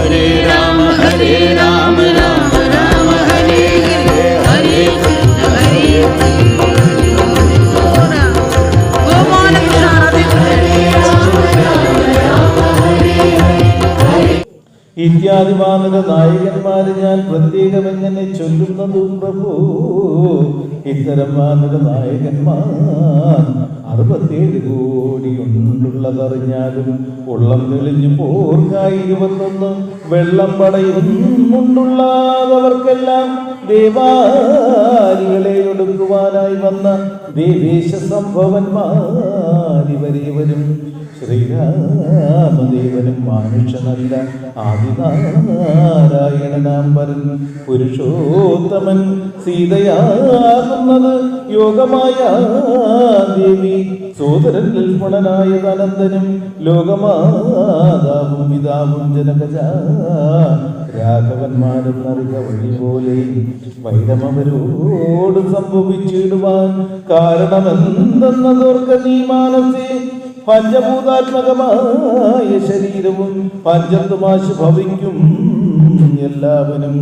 Hare Ram, Hare Ram. ഇത്യാദിമാനക നായകന്മാര് ഞാൻ പ്രത്യേകം എങ്ങനെ ചൊല്ലുന്നതും പ്രഭു? ഇത്തരം മാനക നായകന്മാർ അറുപത്തേഴ് കോടി ഉണ്ടുള്ളതറിഞ്ഞാലും ഉള്ളം തെളിഞ്ഞു പോർക്കായി ഇരുപത്തൊന്ന് വെള്ളം പടയുന്നുണ്ടുള്ളവർക്കെല്ലാം ദേവാരികളെ ഒടുക്കുവാനായി വന്ന ദേവേശ സംഭവന്മാരിവരേവരും ശ്രീരാമദേവനും ആദിനാരായണനാം പറഞ്ഞു പുരുഷോത്തമൻ സീതയാകുന്നത് യോഗമായ ദേവി. സോദരൻ ലക്ഷ്മണനായ അനന്തനും ലോകമാതാവും പിതാവും ജനകജ രാഘവന്മാരും നറുക വഴി പോലെ വൈരമവരോട് സംഭവിച്ചിടുവാൻ കാരണമെന്തെന്നതോർക്ക നീ മാനസേ. പഞ്ചഭൂതാത്മകമായ ശരീരവും പഞ്ചത്തുമാശ് ഭവിക്കും എല്ലാവനും.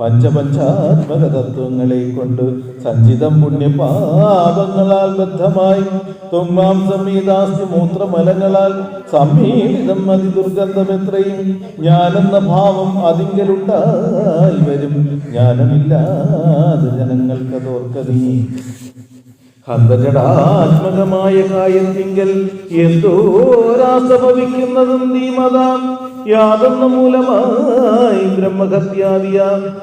പഞ്ചപഞ്ചാത്മക തത്വങ്ങളെ കൊണ്ട് സഞ്ചിതം പുണ്യപാപങ്ങളാൽ ബദ്ധമായി. തൊങ്ങാം സംഹിതാസ്തി മൂത്രമലങ്ങളാൽ സമ്മേളിതം അതിദുർഗന്ധം എത്രയും ഞാനെന്ന ഭാവം അതിങ്കലുണ്ടായി വരും. ജ്ഞാനമില്ലാതെ ജനങ്ങൾക്കതോർക്കതീ. ഹന്തജടാത്മകമായ കായത്തിങ്കൽ എന്തോരാസഭവിക്കുന്നതും നീമതാം യാതൊന്ന മൂലമായി ബ്രഹ്മഹത്യാദിയ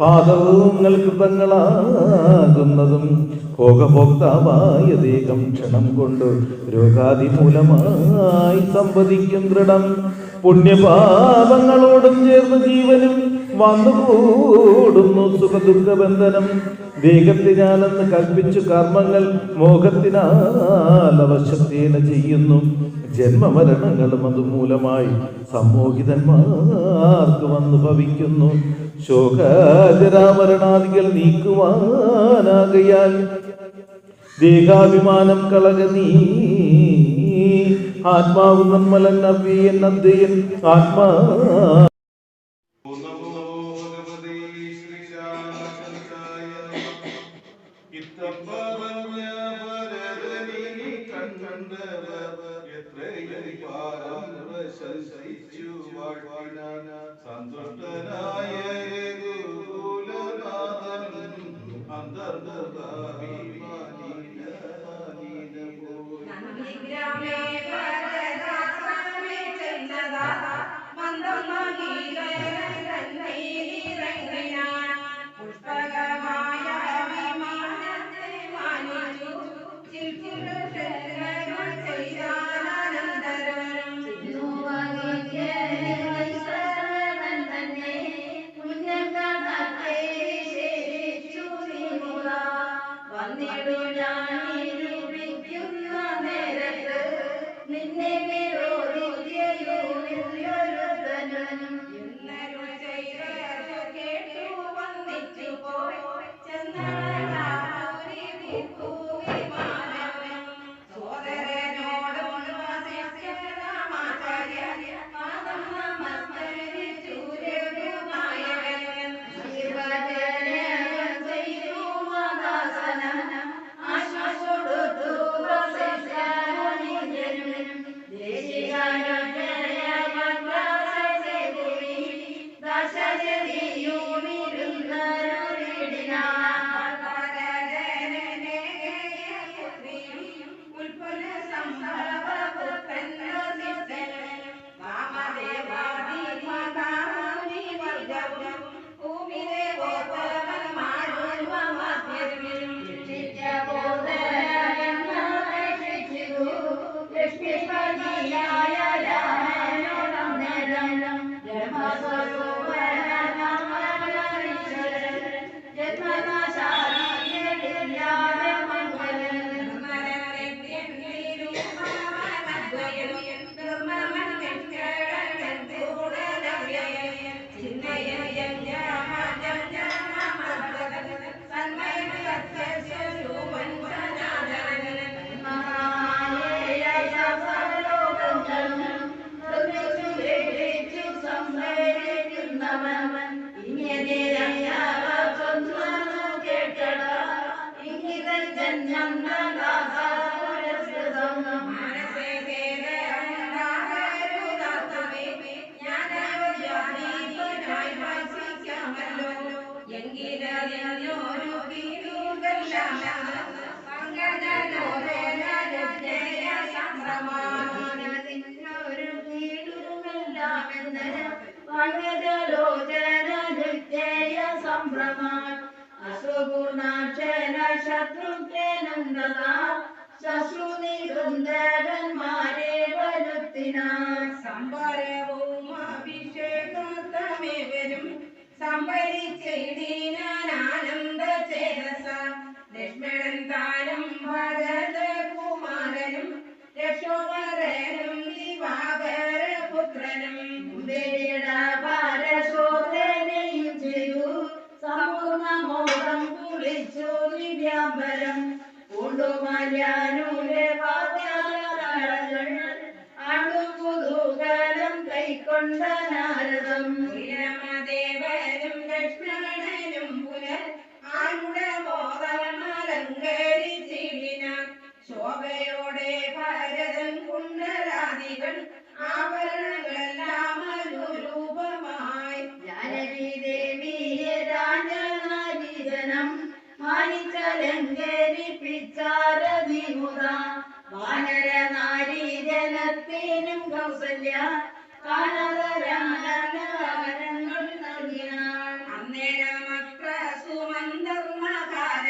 പാദങ്ങൾ കൃതങ്ങളാകുന്നതും ഭോഗഭോക്താവായ ദേഹം ക്ഷണം കൊണ്ട് രോഗാദി മൂലമായി സംവദിക്കും ദൃഢം. പുണ്യപാപങ്ങളോടും ചേർന്ന് ജീവനും വന്നുകൂടുന്നു സുഖദുഃഖബന്ധനം. വേഗത്തിനാലെന്ന് കൽപ്പിച്ചു കർമ്മങ്ങൾ മോഹത്തിനാൽ ചെയ്യുന്നു. ജന്മമരണങ്ങളും അതുമൂലമായി സമ്മോഹിതന്മാർക്ക് വന്നു ഭവിക്കുന്നു. ശോകാചരാമരണാദികൾ നീക്കുവാനാകയാൽ ദേഹാഭിമാനം കളക നീ. ആത്മാവ് നിർമ്മലൻ അവ്യൻ അദ്വയൻ ആത്മാ കീടുമെല്ലാമെന്ന് പങ്കജലോചനജയ സംഭ്രമാൻ വരുത്തിനാൻ സംബരവും അഭിഷേകത്തമേവരും സംഭരിച്ചിടിനാൻ ചേതസ ലക്ഷ്മണൻ താനും ഭരതകുമാരനും യശോവരനും ദിവാകര Amen.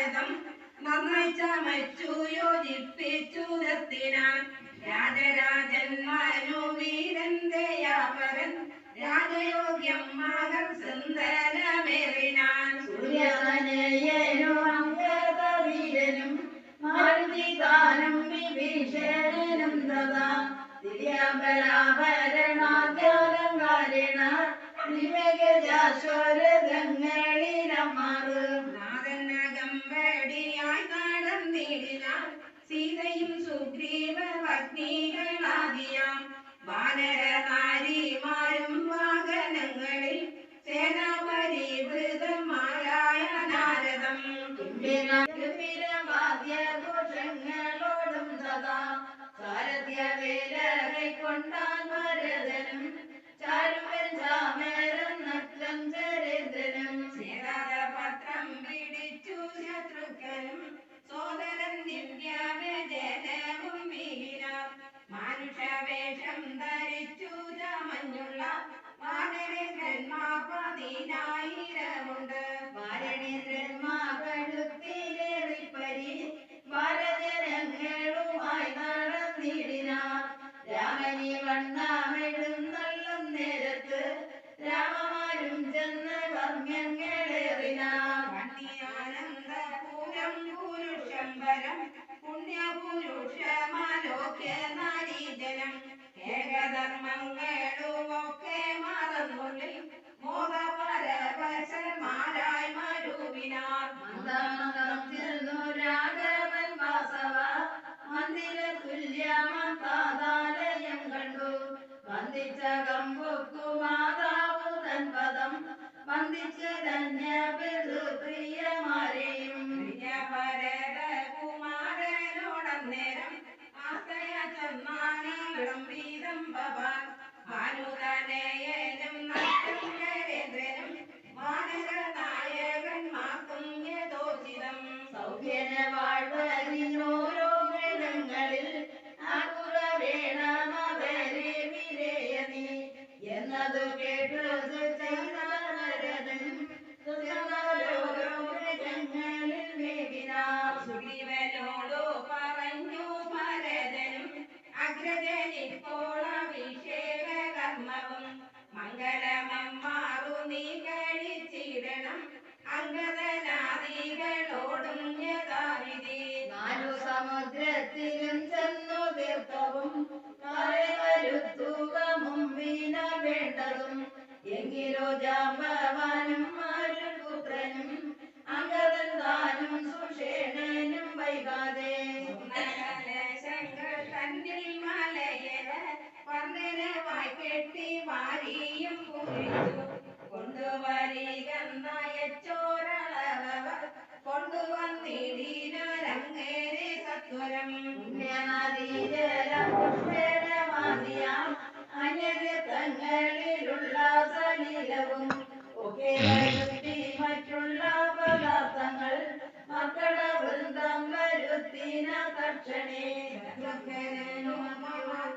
സുമന്തർണകാരതം നന്നായി ചമച്ചു യോജിപ്പിച്ചു നിർത്തിനാൻ രാജരാജന്മാരു വീരന്തയാപരൻ രാജയോഗ്യം മകൻ സുന്ദരമേറിനാൻ. സൂര്യനയനു അംഗതവീരനും മാരുതിദാനം വിഭീഷണനും തഥാ. പത്നികളാദിയാം വാനര നാരിമാരും വാഹനങ്ങളിൽ സേനാപരിവൃതമാരായ നാരദം. ഗംഭീരവാദ്യഘോഷങ്ങളോടും തഥാ രാമനി വണ്ണമെഴുന്നള്ളും നേരത്ത് രാമമാരും ചെന്ന് വർമ്മങ്ങളേറിനാർ വണ്ണിയാനന്ദപുരം പുരുഷംബരം പുണ്യപുരുഷമാലോക്യ നാരീജനം ഏകധർമ്മങ്ങളുമൊക്കെ ഭാനുതനയനും നഷ്ടം നരേന്ദ്രനും വാനര നായകന്മാർക്കും യഥോചിതം സൗഖ്യന വാഴ്വരിനോരോ സമുദ്രത്തിലും ചെന്നു തീർത്ഥവും വരുത്തുക മുമ്പിന വേണ്ടതും. എങ്കിലോ ജാമ്പവാനും रक्षणे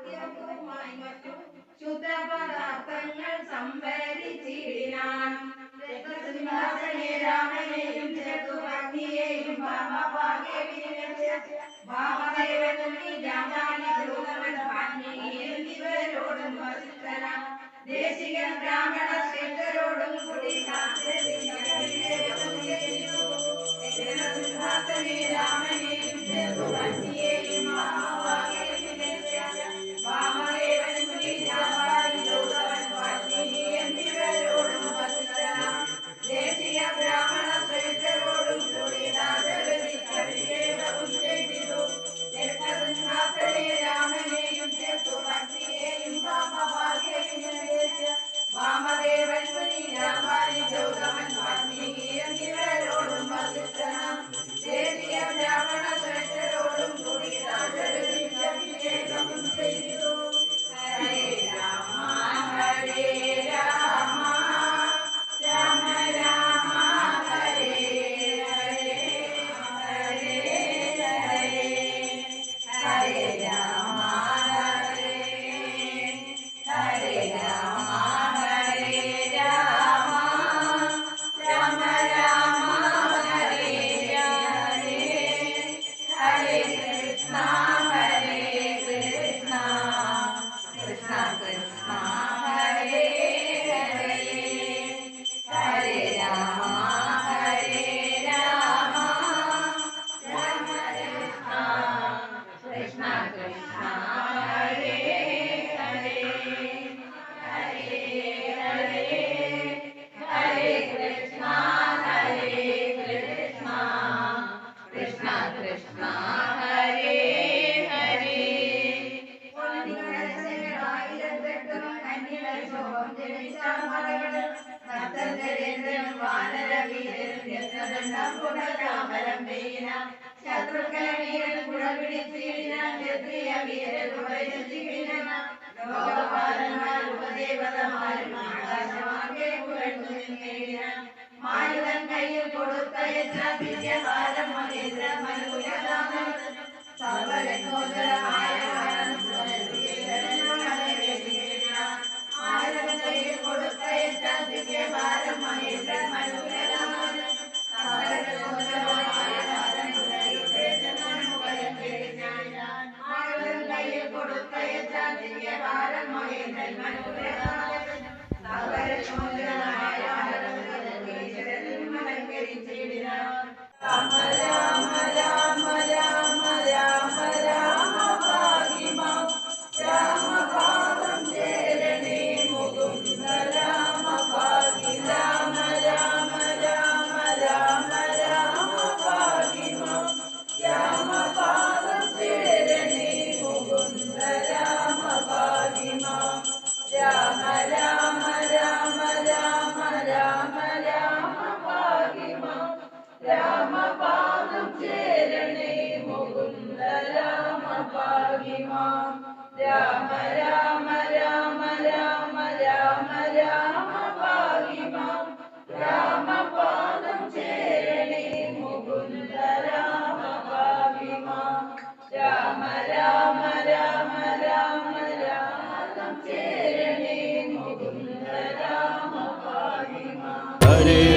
ഗ്രഹണാദ്യവുമായി മറ്റും ശുദ്ധപദാർത്ഥങ്ങൾ സംഭരിച്ചിടിനാൻ സിംഹാസനെ രാമനെയും ചേർത്തു ഭക്തിയെയും എന്നിവരോടും വസിക്കല ദേശികൻ ബ്രാഹ്മണ ശ്രേഷ്ഠരോടും കൂടി സിംഹാസന ശത്രുക്കളെ വീരൻ കുടപിടിച്ചിടിനാൻ ക്ഷത്രിയ വീരൻ കുടപിടിച്ചിടിനാൻ ലോകപാലന്മാർ ഉപദേവതമാരും ആകാശമാകെ പുകഴ്ന്നു നിന്നേടിനാൻ മാരുതൻ കയ്യിൽ കൊടുത്തയച്ച ദിവ്യകാലം മഹേന്ദ്ര മനുരകാലം സർവരത്നോത്തരമായ hermano Lord.